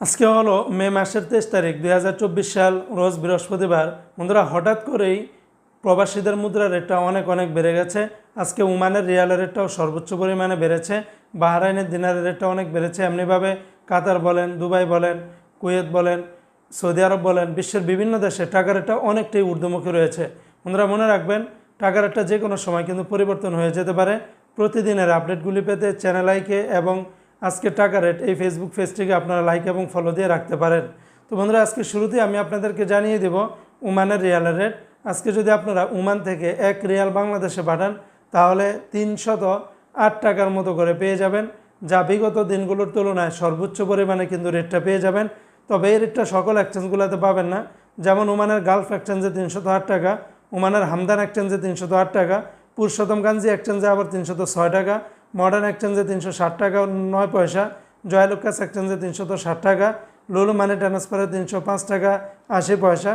আজকে হলো মে মাসের তেইশ তারিখ, দুই হাজার চব্বিশ সাল, রোজ বৃহস্পতিবার। বন্ধুরা, হঠাৎ করেই প্রবাসীদের মুদ্রা রেটটা অনেক অনেক বেড়ে গেছে। আজকে উমানের রিয়ালের রেটটাও সর্বোচ্চ পরিমাণে বেড়েছে। বাহরাইনের দিনারের রেটটা অনেক বেড়েছে। এমনিভাবে কাতার বলেন, দুবাই বলেন, কুয়েত বলেন, সৌদি আরব বলেন, বিশ্বের বিভিন্ন দেশে টাকা রেটটা অনেকটাই ঊর্ধ্বমুখী রয়েছে। বন্ধুরা, মনে রাখবেন টাকা রেটটা যে কোনো সময় কিন্তু পরিবর্তন হয়ে যেতে পারে। প্রতিদিনের আপডেটগুলি পেতে চ্যানেল আইকে এবং আজকে টাকা রেট এই ফেসবুক পেজটিকে আপনারা লাইক এবং ফলো দিয়ে রাখতে পারেন। তো বন্ধুরা, আজকে শুরুতেই আমি আপনাদেরকে জানিয়ে দেব উমানের রিয়ালের রেট আজকে যদি আপনারা উমান থেকে এক রিয়াল বাংলাদেশে পাঠান, তাহলে তিনশত আট টাকার মতো করে পেয়ে যাবেন। যা বিগত দিনগুলোর তুলনায় সর্বোচ্চ পরিমাণে কিন্তু রেটটা পেয়ে যাবেন। তবে এই রেটটা সকল এক্সচেঞ্জগুলোতে পাবেন না। যেমন ওমানের গালফ এক্সচেঞ্জে তিনশত আট টাকা ওমানের হামদান এক্সচেঞ্জে তিনশত আট টাকা পুরুষোত্তম গাঞ্জি এক্সচেঞ্জে আবার তিনশত ছয় টাকা মডার্ন এক্সচেঞ্জে তিনশো ষাট টাকা, নয় পয়সা জয়ালুকাস এক্সচেঞ্জে তিনশত ষাট টাকা, লুলু মানি ট্রান্সফারে তিনশো পাঁচ টাকা, আশি পয়সা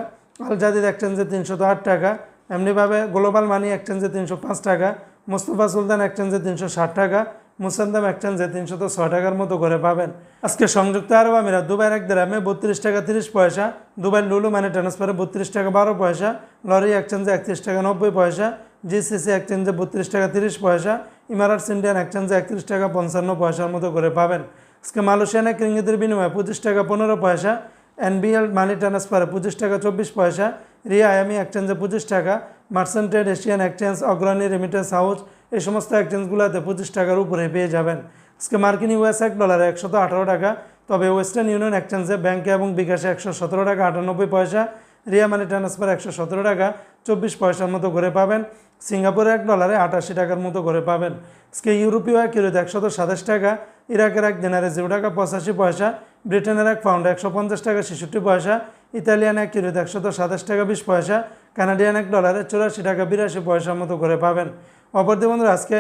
আল জাদিদ এক্সচেঞ্জে তিনশত আট টাকা, এমনিভাবে গ্লোবাল মানি এক্সচেঞ্জে তিনশো পাঁচ টাকা, মুস্তফা সুলতান এক্সচেঞ্জে তিনশো ষাট টাকা মুসান্দাম এক্সচেঞ্জে তিনশো তো ছয় টাকার মতো করে পাবেন। আজকে সংযুক্ত আরব আমিরাত, দুবাইয়ের এক গ্রামে বত্রিশ টাকা তিরিশ পয়সা দুবাই লুলু মানি ট্রান্সফারে বত্রিশ টাকা বারো পয়সা, লরি এক্সচেঞ্জে একত্রিশ টাকা নব্বই পয়সা জিসিসি এক্সচেঞ্জে বত্রিশ টাকা তিরিশ পয়সা ইমারাটস ইন্ডিয়ান এক্সচেঞ্জে একত্রিশ টাকা পঞ্চান্ন পয়সার মতো করে পাবেন। আজকে মালয়েশিয়ান এক রিঙ্গিতের বিনিময়ে পঁচিশ টাকা পনেরো পয়সা, এনবিএল মানি ট্রান্সফারে পঁচিশ টাকা চব্বিশ পয়সা, রিয়া আয়ামি এক্সচেঞ্জে পঁচিশ টাকা মার্সেন্টেড Asian exchange Agrani remittance house এই সমস্ত এক্সচেঞ্জগুলোতে পঁচিশ টাকার উপরে পেয়ে যাবেন। আজকে মার্কিন ইউএস এক ডলারে একশত আঠারো টাকা, তবে ওয়েস্টার্ন ইউনিয়ন এক্সচেঞ্জে ব্যাংকে এবং বিকাশে একশো সতেরো টাকা আটানব্বই পয়সা রিয়া মানি ট্রান্সফার একশো সতেরো টাকা, চব্বিশ পয়সার মতো করে পাবেন। সিঙ্গাপুরে এক ডলারে আটাশি টাকার মতো করে পাবেন। আজকে ইউরোপীয় এক ইউরোতে একশত সাতাশ টাকা, ইরাকের এক দিনারে জিরো টাকা পঁচাশি পয়সা, ব্রিটেনের এক পাউন্ড একশো পঞ্চাশ টাকা ছেষট্টি পয়সা, ইতালিয়ান এক ইউরোতে একশত সাতাশ টাকা বিশ পয়সা, কানাডিয়ান এক ডলারে চুরাশি টাকা বিরাশি পয়সার মতো করে পাবেন। অপরদি বন্ধুরা, আজকে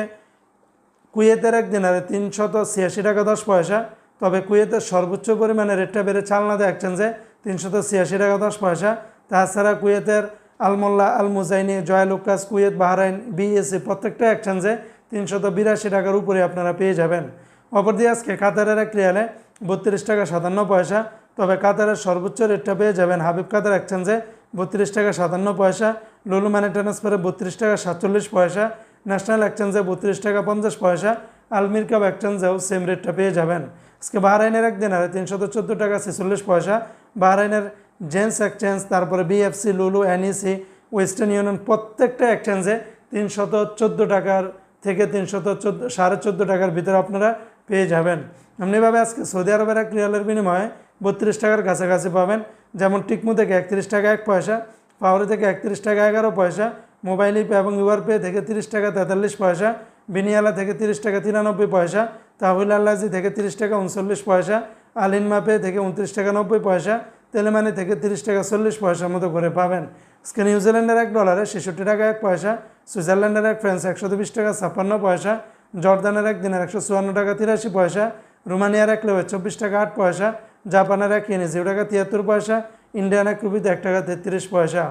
কুয়েতের এক দিনারে তিনশত ছিয়াশি টাকা দশ পয়সা, তবে কুয়েতের সর্বোচ্চ পরিমাণে রেটটা বেড়ে চালনাতে এক্সচেঞ্জে তিনশত ছিয়াশি টাকা দশ পয়সা তাছাড়া কুয়েতের Almulla Al Muzaini Joyalukkas Kuwait, Bahrain BSC প্রত্যেকটা এক্সচেঞ্জে তিনশত বিরাশি টাকার উপরে আপনারা পেয়ে যাবেন। অপরদিকে আজকে কাতারের এক রিয়ালে বত্রিশ টাকা সাতান্ন পয়সা, তবে কাতারের সর্বোচ্চ রেটটা পেয়ে যাবেন হাবিব কাতার এক্সচেঞ্জে বত্রিশ টাকা সাতান্ন পয়সা, লুলু মানি ট্রান্সফারে বত্রিশ টাকা সাতচল্লিশ পয়সা ন্যাশনাল এক্সচেঞ্জে বত্রিশ টাকা পঞ্চাশ পয়সা, আলমির কাপ এক্সচেঞ্জেও সেম রেটটা পেয়ে যাবেন। আজকে বাহরাইনের এক দিনারে তিনশত চোদ্দ টাকা ছেচল্লিশ পয়সা, বাহরাইনের জেন্স এক্সচেঞ্জ তারপরে BFC Lulu NEC Western Union প্রত্যেকটা এক্সচেঞ্জে তিনশত চোদ্দ টাকার থেকে তিনশত চোদ্দ, সাড়ে চোদ্দ টাকার ভিতরে আপনারা পেয়ে যাবেন। এমনিভাবে আজকে সৌদি আরবের এক রিয়ালের বিনিময়ে বত্রিশ টাকার কাছাকাছি পাবেন। যেমন টিকমু থেকে একত্রিশ টাকা এক পয়সা, পাওয়ারি থেকে একত্রিশ টাকা এগারো পয়সা, মোবাইল পে এবং ইউআর পে থেকে তিরিশ টাকা তেতাল্লিশ পয়সা, বিনিয়ালা থেকে তিরিশ টাকা তিরানব্বই পয়সা, তাহুল আল্লাজি থেকে তিরিশ টাকা উনচল্লিশ পয়সা আলিনমা পে থেকে উনত্রিশ টাকা নব্বই পয়সা তেলেমানি থেকে তিরিশ টাকা চল্লিশ পয়সার মতো করে পাবেন। আজকে নিউজিল্যান্ডের এক ডলারে ছেষট্টি টাকা এক পয়সা, সুইজারল্যান্ডের এক ফ্রান্স একশো বিশ টাকা, ছাপ্পান্ন পয়সা, জর্দানের এক দিনের একশো চুয়ান্ন টাকা, তিরাশি পয়সা, রোমানিয়ার এক লেবে চব্বিশ টাকা, আট পয়সা, জাপানের এক ইনি জিরো টাকা, তিয়াত্তর পয়সা, ইন্ডিয়ান এক রুপিতে এক টাকা তেত্রিশ পয়সা।